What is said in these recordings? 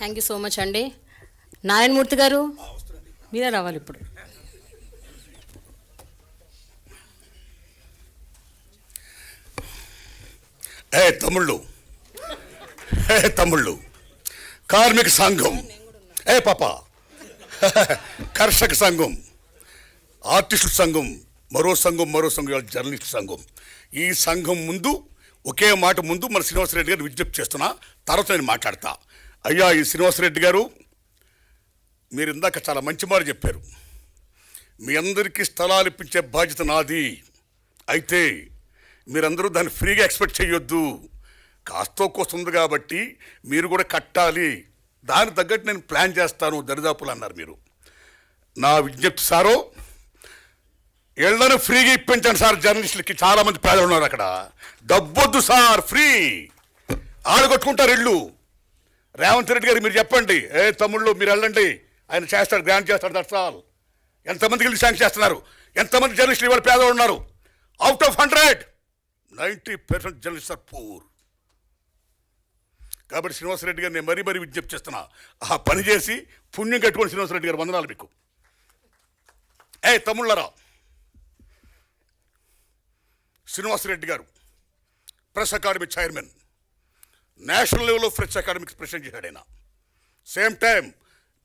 Thank you so much అండి నారాయణమూర్తి గారు మీరే రావాలి ఇప్పుడు. ఏ తమ్ముళ్ళు ఏ తమ్ముళ్ళు కార్మిక సంఘం ఏ పాప కర్షక సంఘం ఆర్టిస్టుల సంఘం మరో సంఘం మరో సంఘం జర్నలిస్ట్ సంఘం. ఈ సంఘం ముందు ఒకే మాట ముందు మన శ్రీనివాసరెడ్డి గారు విజ్ఞప్తి చేస్తున్నా తర్వాత నేను మాట్లాడతా. అయ్యా ఈ శ్రీనివాసరెడ్డి గారు మీరు ఇందాక చాలా మంచి మాట చెప్పారు. మీ అందరికీ స్థలాలు ఇప్పించే బాధ్యత నాది. అయితే మీరందరూ దాన్ని ఫ్రీగా ఎక్స్పెక్ట్ చేయొద్దు. కాస్తో కోస్తుంది కాబట్టి మీరు కూడా కట్టాలి. దానికి తగ్గట్టు నేను ప్లాన్ చేస్తాను దరిదాపులు అన్నారు మీరు. నా విజ్ఞప్తి సారో ఇళ్ళను ఫ్రీగా ఇప్పించండి సార్. జర్నలిస్టులకి చాలామంది పేదలు ఉన్నారు అక్కడ. డబ్బొద్దు సార్ ఫ్రీ. ఆడగొట్టుకుంటారు ఇళ్ళు. రేవంత్ రెడ్డి గారు మీరు చెప్పండి. ఏ తమ్ముళ్ళు మీరు వెళ్ళండి. ఆయన చేస్తాడు గ్రాంట్ చేస్తాడు దట్స్ ఆల్ ఎంతమందికి వెళ్ళి శాంక్షన్ చేస్తున్నారు? ఎంతమంది జర్నలిస్టులు ఇవాళ పేదవాళ్ళు ఉన్నారు? Out of hundred ninety percent journalist are poor కాబట్టి శ్రీనివాసరెడ్డి గారు నేను మరీ మరీ విజ్ఞప్తి చేస్తున్నా. ఆ పని చేసి పుణ్యం కట్టుకొని శ్రీనివాసరెడ్డి గారు వందనాలు మీకు. ఏ తమ్ముళ్ళరా? Srinivasareddy garu press academy chairman. National లెవెల్లో ఫ్రెష్ అకాడమీకి ప్రెసిడెంట్ చేశాడు ఆయన. సేమ్ టైం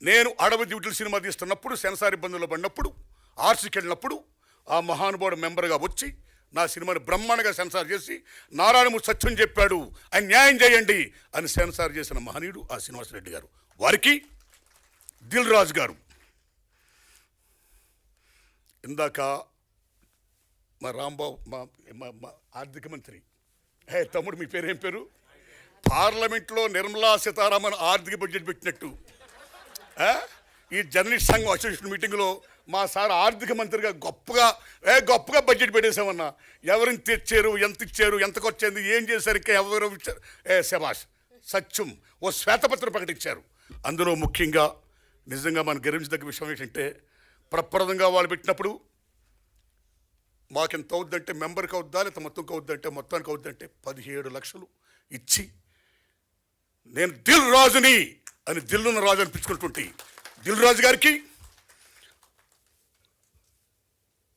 నేను అడవి డ్యూటీలు సినిమా తీస్తున్నప్పుడు సెన్సార్ ఇబ్బందుల్లో పడినప్పుడు ఆర్సీకి వెళ్ళినప్పుడు ఆ మహానుభావుడు మెంబర్గా వచ్చి నా సినిమాని బ్రహ్మాండంగా సెన్సార్ చేసి నారాయణమూర్తి సత్యం చెప్పాడు ఆయన న్యాయం చేయండి అని సెన్సార్ చేసిన మహనీయుడు ఆ శ్రీనివాసరెడ్డి గారు. వారికి దిల్ రాజు గారు. ఇందాక మా రాంబాబు మా మా మా ఆర్థిక మంత్రి. హే తమ్ముడు మీ పేరు ఏం పేరు? పార్లమెంట్లో నిర్మలా సీతారామన్ ఆర్థిక బడ్జెట్ పెట్టినట్టు. ఈ జర్నలిస్ట్ సంఘం అసోసియేషన్ మీటింగ్లో మా సార్ ఆర్థిక మంత్రిగా గొప్పగా ఏ గొప్పగా బడ్జెట్ పెట్టేశామన్నా. ఎవరిని తెచ్చారు ఎంత ఇచ్చారు ఎంతకు వచ్చింది ఏం చేశారు ఇంకా ఎవరు ఇచ్చారు ఏ శభాష్ సత్యం ఓ శ్వేతపత్రం ప్రకటించారు. అందులో ముఖ్యంగా నిజంగా మనం గర్వించదగ్గ విషయం ఏంటంటే ప్రప్రదంగా వాళ్ళు పెట్టినప్పుడు మాకెంత అవుద్దంటే మెంబర్కి అవుద్దా లేకపోతే మొత్తంకి అవుద్దంటే మొత్తానికి అవుద్దంటే పదిహేడు లక్షలు ఇచ్చి నేను దిల్ రాజుని అని దిల్లున్న రాజు అనిపించుకున్నటువంటి దిల్ రాజు గారికి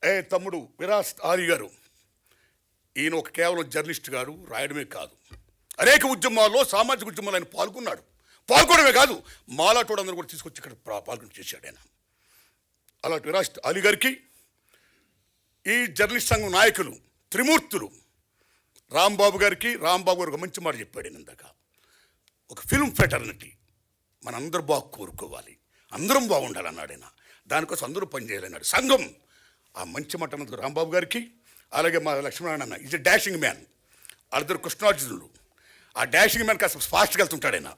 ఏ తమ్ముడు విరాస్ ఆలీ గారు ఈయన ఒక కేవలం జర్నలిస్ట్ గారు రాయడమే కాదు. అనేక ఉద్యమాల్లో సామాజిక ఉద్యమాలు ఆయన పాల్గొన్నాడు. పాల్గొనడమే కాదు మాలాటోడు అందరూ కూడా తీసుకొచ్చి ఇక్కడ పాల్గొని చేశాడు ఆయన. అలాంటి విరాస్ అలీ గారికి ఈ జర్నలిస్ట్ సంఘం నాయకులు త్రిమూర్తులు రాంబాబు గారికి రాంబాబు గారు ఒక మంచి మాట చెప్పాడు నేను ఇందాక. ఒక ఫిల్మ్ ఫెటర్నిటీ మనందరూ బాగా కోరుకోవాలి. అందరం బాగుండాలన్నాడు ఆయన దానికోసం అందరూ పనిచేయాలన్నాడు సంఘం! ఆ మంచి మఠం రాంబాబు గారికి అలాగే మా లక్ష్మీనారాయణ అన్న. ఈజ్ డాషింగ్ మ్యాన్ వాళ్ళిద్దరు కృష్ణార్జునులు. ఆ డాషింగ్ మ్యాన్ కాస్త ఫాస్ట్గా వెళ్తుంటాడు ఆయన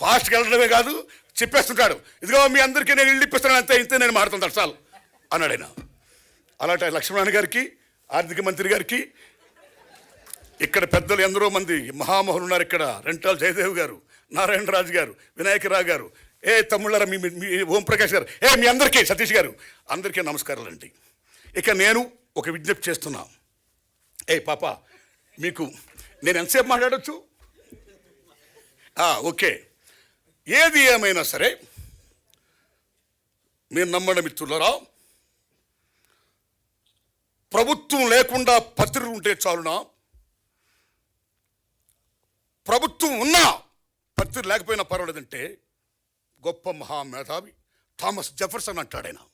ఫాస్ట్గా వెళ్ళడమే కాదు చెప్పేస్తుంటాడు. ఇదిగో మీ అందరికీ నేను ఇల్లు అంతే ఇంతే నేను మారుతుంది చాలు అన్నాడు ఆయన అలాంటి లక్ష్మీనారాయణ గారికి ఆర్థిక మంత్రి గారికి ఇక్కడ పెద్దలు ఎందరో మంది మహామహులు ఉన్నారు ఇక్కడ. రెంటాల్ జయదేవ్ గారు నారాయణరాజు గారు వినాయకరావు గారు. ఏ తమ్ముళ్ళారా మీ మీ ఓంప్రకాష్ గారు? ఏ మీ అందరికీ సతీష్ గారు. అందరికీ నమస్కారాలండి. ఇక నేను ఒక విజ్ఞప్తి చేస్తున్నా. ఏ పాప మీకు నేను ఎంతసేపు మాట్లాడొచ్చు? ఓకే. ఏది ఏమైనా సరే మీరు నమ్మడం మిత్రులరా ప్రభుత్వం లేకుండా పత్రిక ఉంటే చాలునా? ప్రభుత్వం ఉన్నా పరిస్థితి లేకపోయినా పర్వాలేదంటే గొప్ప మహామేధావి థామస్ జెఫర్సన్ అంటాడు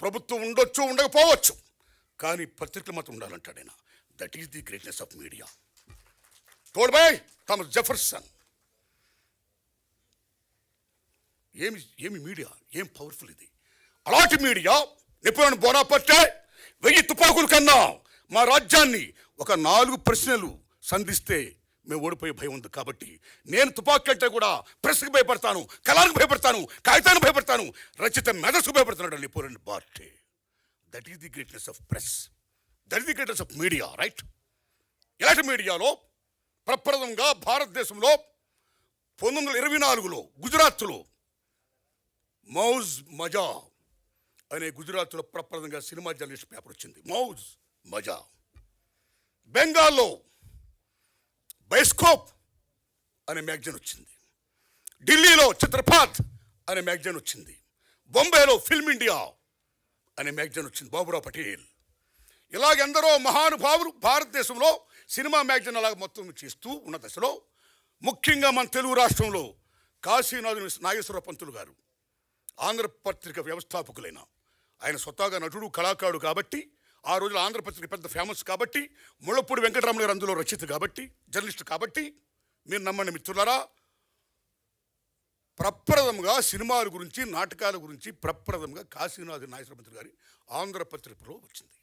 ప్రభుత్వం ఉండొచ్చు ఉండకపోవచ్చు కానీ పత్రికలు మాత్రం ఉండాలంటాడు that is the greatness of media told by Thomas Jefferson. ఏమి ఏమి మీడియా ఏం పవర్ఫుల్ ఇది? అలాంటి మీడియా నిపుణులను బోనాపట్టే వెయ్యి తుపాకులు కన్నా మా రాజ్యాన్ని ఒక నాలుగు ప్రశ్నలు సంధిస్తే మేము ఓడిపోయే భయం ఉంది కాబట్టి నేను తుపాకీ అంటే కూడా ప్రెస్కి భయపడతాను కళానికి భయపడతాను కాగితానికి భయపడతాను రచిత మెదస్కు భయపడుతున్నాడు నిపుణుని బార్టే. That is the greatness of press that is the greatness of media right ఇలాంటి మీడియాలో? ప్రప్రదంగా భారతదేశంలో పంతొమ్మిది వందల ఇరవై నాలుగులో గుజరాత్లో మౌజ్ మజా అనే గుజరాత్లో ప్రప్రదంగా సినిమా జర్నలిస్ట్ పేపర్ వచ్చింది. మౌజ్ మజా. బెంగాల్లో బైస్కోప్ అనే మ్యాగజైన్ వచ్చింది. ఢిల్లీలో చిత్రపాత్ అనే మ్యాగజైన్ వచ్చింది. బొంబాయిలో ఫిల్మ్ ఇండియా అనే మ్యాగజైన్ వచ్చింది. బాబురావు పటేల్. ఇలాగ ఎందరో మహానుభావులు భారతదేశంలో సినిమా మ్యాగజైన్ అలాగ మొత్తం చేస్తూ ఉన్న దశలో ముఖ్యంగా మన తెలుగు రాష్ట్రంలో కాశీనాథు నాగేశ్వర పంతులు గారు ఆంధ్రపత్రిక వ్యవస్థాపకులైన ఆయన స్వతహాగా నటుడు కళాకారుడు కాబట్టి ఆ రోజున ఆంధ్రపత్రిక పెద్ద ఫేమస్ కాబట్టి ముళ్ళపూడి వెంకటరామయ్య గారు అందులో రచయిత కాబట్టి జర్నలిస్ట్ కాబట్టి మీరు నమ్మని మిత్రులారా ప్రప్రథంగా సినిమాల గురించి నాటకాల గురించి ప్రప్రథంగా కాశీనాథ్ నాగేశ్వరమంత్రి గారి ఆంధ్రపత్రికలో వచ్చింది.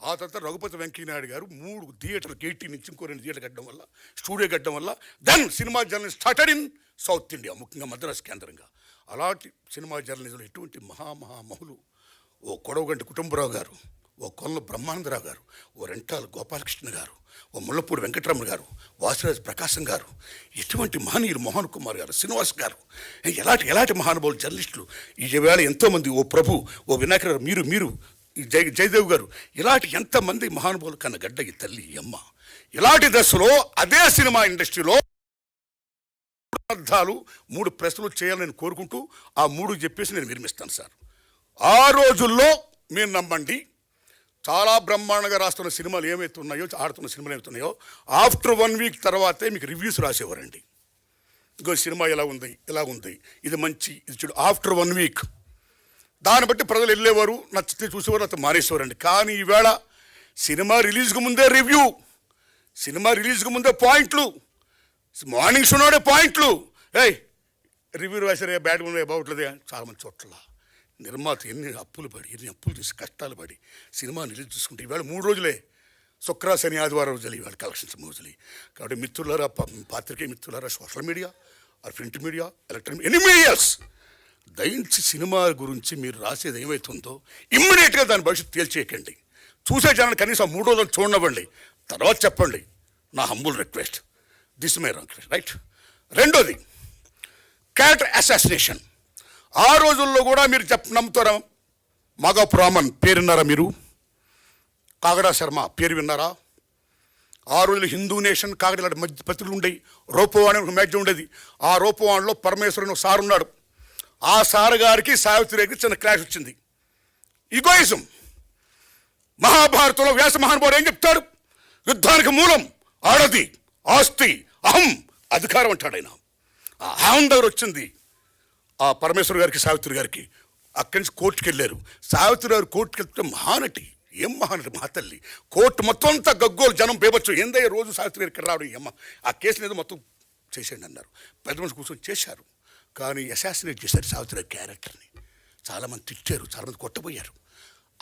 ఆ తర్వాత రఘుపతి వెంకయ్యనాయుడు గారు మూడు థియేటర్లకు ఎయిటీ నుంచి ఇంకో రెండు థియేటర్ కట్టడం వల్ల స్టూడియో కట్టడం వల్ల then cinema journalist started in South India ముఖ్యంగా మద్రాసు కేంద్రంగా. అలాంటి సినిమా జర్నలిజంలో ఎటువంటి మహామహామహులు ఓ కొడవగంటి కుటుంబరావు గారు ఓ కొల్ల బ్రహ్మానందరావు గారు ఓ రెంటాల గోపాలకృష్ణ గారు ఓ ముళ్ళపూడి వెంకటరమణ గారు వాసిరాజు ప్రకాశం గారు ఎటువంటి మహనీయులు మోహన్ కుమార్ గారు శ్రీనివాస్ గారు ఎలాంటి ఎలాంటి మహానుభావులు జర్నలిస్టులు ఈ వేళ ఎంతోమంది ఓ ప్రభు ఓ వినాయక గారు మీరు మీరు జయ జై జయదేవ్ గారు ఇలాంటి ఎంతమంది మహానుభావులు కన్న గడ్డ ఈ తల్లి అమ్మ. ఇలాంటి దశలో అదే సినిమా ఇండస్ట్రీలో అర్థాలు మూడు ప్రశ్నలు చేయాలని కోరుకుంటూ ఆ మూడు చెప్పేసి నేను విరమిస్తాను సార్. ఆ రోజుల్లో మీరు నమ్మండి చాలా బ్రహ్మాండంగా రాస్తున్న సినిమాలు ఏమైతే ఉన్నాయో ఆడుతున్న సినిమాలు ఏమైతే ఉన్నాయో ఆఫ్టర్ వన్ వీక్ తర్వాతే మీకు రివ్యూస్ రాసేవారండి. ఇంకో సినిమా ఎలా ఉంది ఎలా ఉంది ఇది మంచి ఇది చూడు. After one week. దాన్ని బట్టి ప్రజలు వెళ్ళేవారు నచ్చితే చూసేవారు అతను మానేసేవారండి కానీ ఈవేళ సినిమా రిలీజ్కి ముందే రివ్యూ సినిమా రిలీజ్కి ముందే పాయింట్లు మార్నింగ్ షోనాడే పాయింట్లు. ఏయ్ రివ్యూ రాసారే బ్యాడ్ ఉన్నాయి బాగుంటుంది చాలా మంది చోట్ల. నిర్మాత ఎన్ని అప్పులు పడి ఎన్ని అప్పులు తీసి కష్టాలు పడి సినిమా రిలీజ్ చూసుకుంటే ఇవాళ మూడు రోజులే. శుక్ర శని ఆదివారం రోజులు ఇవాళ కలెక్షన్స్ రోజులు. కాబట్టి మిత్రులారా ప- మిత్రులారా social media or print media electronic any medias? దయించి సినిమా గురించి మీరు రాసేది ఏమైతుందో ఇమ్మీడియట్గా దాని భవిష్యత్తు తేల్చేయకండి. చూసే జనాన్ని కనీసం మూడు రోజులు చూడనివ్వండి. తర్వాత చెప్పండి. నా humble request this my request right రెండోది క్యారెక్టర్ అసాసినేషన్ ఆ రోజుల్లో కూడా మీరు చెప్ నమ్ముతారా? మాగాపు పేరు పేరున్నారా మీరు? కాగడా శర్మ పేరు విన్నారా? ఆ రోజులు హిందూ నేషన్ కాగడ మధ్య పత్రికలు ఉండేవి రూపవాణి ఒక మ్యాగజైన్ ఉండేది. ఆ రూపవాణిలో పరమేశ్వరుని ఒక సార్ ఉన్నాడు. ఆ సార్ గారికి సావిత్రికి చిన్న క్లాష్ వచ్చింది. ఇగోయిజం! మహాభారతంలో వ్యాస మహానుభావుడు ఏం చెప్తాడు? యుద్ధానికి మూలం ఆడది ఆస్తి అహం అధికారం అంటాడు ఆయన. ఆ అహం దగ్గర వచ్చింది. ఆ పరమేశ్వర గారికి సావిత్రి గారికి అక్కడి నుంచి కోర్టుకి వెళ్ళారు. సావిత్రి గారు కోర్టుకి వెళ్తే మహానటి. ఏం మహానటి? మహాతల్లి కోర్టు మొత్తం అంతా గగ్గోలు జనం పేపచ్చు ఏందయ్య రోజు సావిత్రి గారికి రావడం? ఏమ్మ? ఆ కేసుని ఏదో మొత్తం చేసేయండి అన్నారు. పెద్ద మనిషి కూర్చొని చేశారు. కానీ అసాసినేట్ చేశారు సావిత్రి క్యారెక్టర్ని చాలామంది తిట్టారు. చాలామంది కొట్టబోయారు.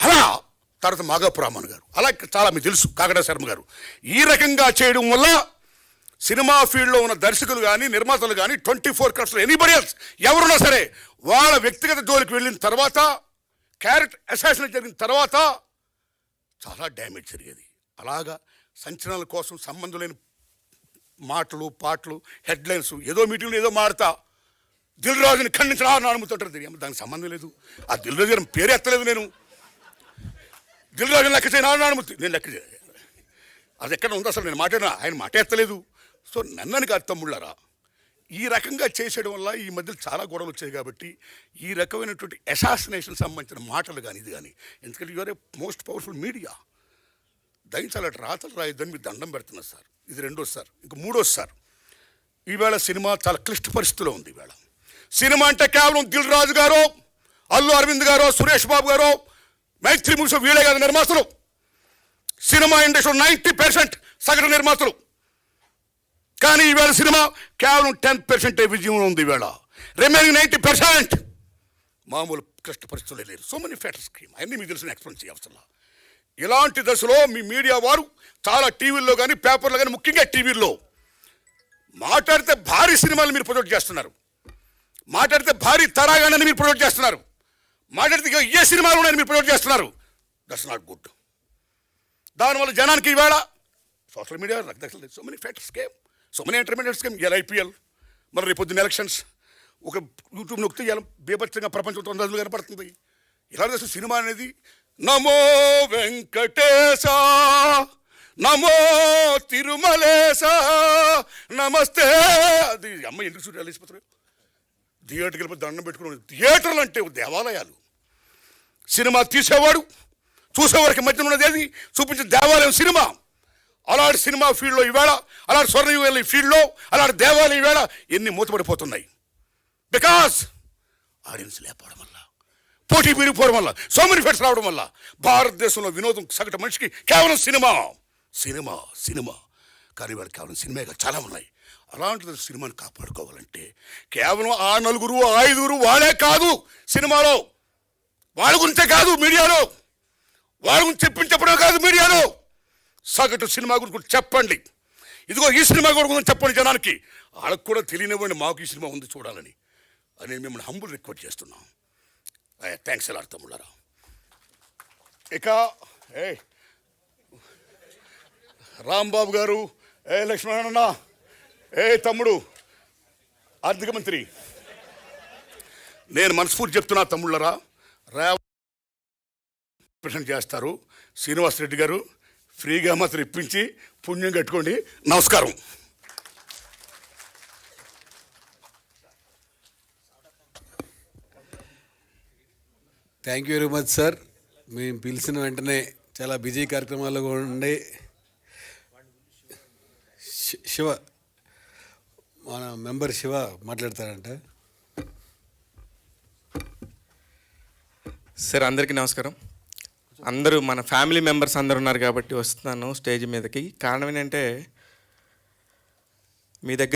అలా తర్వాత మాగాపురామన్ గారు. అలా చాలా మీకు తెలుసు. కాకడా శర్మ గారు. ఈ రకంగా చేయడం వల్ల సినిమా ఫీల్డ్లో ఉన్న దర్శకులు కానీ నిర్మాతలు కానీ ట్వంటీ ఫోర్ క్రస్లో ఎనీబడి ఎల్స్ ఎవరున్నా సరే వాళ్ళ వ్యక్తిగత జోలికి వెళ్ళిన తర్వాత క్యారెట్ అసాసినేట్ జరిగిన తర్వాత చాలా డ్యామేజ్ జరిగేది. అలాగా సంచలనాల కోసం సంబంధం లేని మాటలు పాటలు హెడ్లైన్స్ ఏదో మీటింగ్లు ఏదో మారుతా దిల్ రాజుని ఖండించడా అని అనుమతుంటారు తెలియదు దానికి సంబంధం లేదు. ఆ దిల్ రాజు గారిని పేరు ఎత్తలేదు నేను. దిల్ రాజుని లెక్క చేయను అనుమతి నేను లెక్క అది ఎక్కడ ఉందో అసలు నేను మాట్లాడినా ఆయన మాట ఎత్తలేదు. సో నన్నని కాదు తమ్ముళ్ళారా. ఈ రకంగా చేసేయడం వల్ల ఈ మధ్యలో చాలా గొడవలు వచ్చాయి కాబట్టి ఈ రకమైనటువంటి అసాసినేషన్ సంబంధించిన మాటలు కానీ ఇది కానీ ఎందుకంటే your a most powerful media దయించాలి అటు రాతలు రాయొద్దని మీరు దండం పెడుతున్నారు సార్. ఇది రెండోది సార్. ఇంక మూడోది సార్. ఈవేళ సినిమా చాలా క్లిష్ట పరిస్థితిలో ఉంది ఈవేళ. సినిమా అంటే కేవలం దిల్ రాజు గారు అల్లు అరవింద్ గారు సురేష్ బాబు గారు మైత్రి మూసు వీళ్ళే కాదు నిర్మాతలు. సినిమా ఇండస్ట్రీ నైంటీ పర్సెంట్ సగటు నిర్మాతలు. కానీ ఈవేళ సినిమా కేవలం టెన్ పర్సెంట్ విజయం ఉంది ఈవేళ. Remaining ninety percent. మామూలు కష్ట పరిస్థితులే లేరు. సో మెనీ ఫ్యాక్టర్స్ స్కీమ్ అన్నీ మీకు తెలిసిన ఎక్స్ప్లెయిన్ చేయవసరం ఇలాంటి దశలో మీ మీడియా వారు చాలా టీవీల్లో కానీ పేపర్లో కానీ ముఖ్యంగా టీవీల్లో మాట్లాడితే భారీ సినిమాలు మీరు ప్రొజెక్ట్ చేస్తున్నారు. మాట్లాడితే భారీ తరాగానని మీరు ప్రొజెక్ట్ చేస్తున్నారు. మాట్లాడితే ఏ సినిమాలు ఉన్నాయని మీరు ప్రొజెక్ట్ చేస్తున్నారు. దట్స్ నాట్ గుడ్ దానివల్ల జనానికి ఈవేళ సోషల్ మీడియా రకరకాల so many factors came so many entertainments game ఇలా ఐపీఎల్ మరి రేపు పొద్దున్న ఎలక్షన్స్ ఒక యూట్యూబ్ నొక్కితే ఇలా బీభత్సంగా ప్రపంచం తొందరలు కనపడుతుంది. ఇలా చేస్తే సినిమా అనేది? నమో వెంకటేశ నమో తిరుమలేశ నమస్తే. అది అమ్మ ఎందుకు చూడాలి వెళ్ళిపోతారు థియేటర్కి వెళ్ళి దండం పెట్టుకుని థియేటర్లు అంటే దేవాలయాలు. సినిమా తీసేవాడు చూసేవారికి మధ్యన ఉన్నది అది చూపించే దేవాలయం సినిమా. అలాంటి సినిమా ఫీల్డ్లో ఈవేళ అలాంటి స్వర్ణయుగ ఫీల్డ్లో అలాంటి దేవాలయం ఈవేళ ఎన్ని మూతపడిపోతున్నాయి. బికాస్ ఆడియన్స్ లేకపోవడం వల్ల పోటీ పెరిగిపోవడం వల్ల సో మెనీ ఫెట్స్ రావడం వల్ల భారతదేశంలో వినోదం సగటు మనిషికి కేవలం సినిమా సినిమా సినిమా. కానీ వాళ్ళు కేవలం సినిమాగా చాలా ఉన్నాయి. అలాంటిది సినిమాని కాపాడుకోవాలంటే కేవలం ఆ నలుగురు ఆ ఐదుగురు వాళ్ళే కాదు సినిమాలో. వాళ్ళ గురించే కాదు మీడియాలో. వాళ్ళ గురించి చెప్పించప్పుడు సగటు సినిమా గురించి చెప్పండి. ఇదిగో ఈ సినిమా గురించి చెప్పండి జనానికి. వాళ్ళకు కూడా తెలియనివ్వండి మాకు ఈ సినిమా ఉంది చూడాలని. అని నేను మిమ్మల్ని హంబుల్ రిక్వెస్ట్ చేస్తున్నాం. థ్యాంక్స్ ఎలా తమ్ముళ్ళారా. ఇక ఏ రాంబాబు గారు ఏ లక్ష్మణ ఏ తమ్ముడు ఆర్థిక మంత్రి. నేను మనస్ఫూర్తి చెప్తున్నా తమ్ముళ్ళరా. రా చేస్తారు శ్రీనివాస్ రెడ్డి గారు. ఫ్రీగా మాత్రం ఇప్పించి పుణ్యం కట్టుకోండి. నమస్కారం. Thank you very much sir మేము పిలిచిన వెంటనే చాలా బిజీ కార్యక్రమాల్లో కూడా ఉండి శివ మన మెంబర్ శివ మాట్లాడతారంట సార్ అందరికీ నమస్కారం. అందరూ మన ఫ్యామిలీ మెంబర్స్ అందరు ఉన్నారు కాబట్టి వస్తున్నాను స్టేజ్ మీదకి. కారణం ఏంటంటే మీ దగ్గర